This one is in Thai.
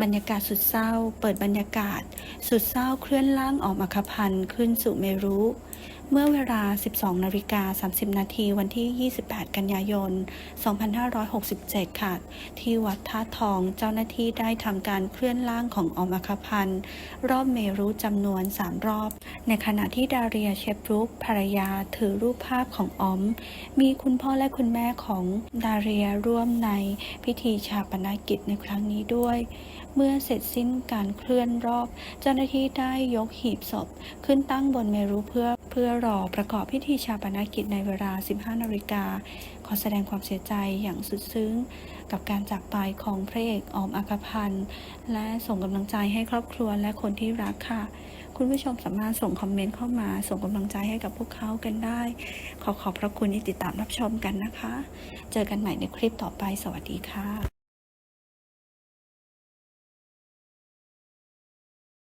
บรรยากาศสุดเศร้า เปิดบรรยากาศ สุดเศร้าเคลื่อนล่างออกมาคพันขึ้นสู่เมรุ เมื่อเวลา 12นาฬิกา30 นาทีวันที่ 28 กันยายน 2567 ค่ะ ที่วัดท่าทองเจ้าหน้าที่ได้ทำการเคลื่อนล่างของอมอัคพันธ์รอบเมรุจำนวน 3 รอบ ในขณะที่ดาเรียเชฟรุกภรรยาถือรูปภาพของออม มีคุณพ่อและคุณแม่ของดาเรียร่วมในพิธีชาปนกิจในครั้งนี้ด้วย เมื่อเสร็จสิ้นการเคลื่อนรอบ เจ้าหน้าที่ได้ยกหีบศพ ขึ้นตั้งบนเมรุเพื่อ เพื่อรอประกอบพิธีชาปนกิจในเวลา 15 นาฬิกา ขอแสดงความเสียใจอย่างสุดซึ้ง กับการจากไปของพระเอกออมอัครพันธ์ และส่งกำลังใจให้ครอบครัวและคนที่รักค่ะ คุณผู้ชมสามารถส่งคอมเมนต์เข้ามา ส่งกำลังใจให้กับพวกเขากันได้ ขอขอบพระคุณที่ติดตามรับชมกันนะคะ เจอกันใหม่ในคลิปต่อไป สวัสดีค่ะ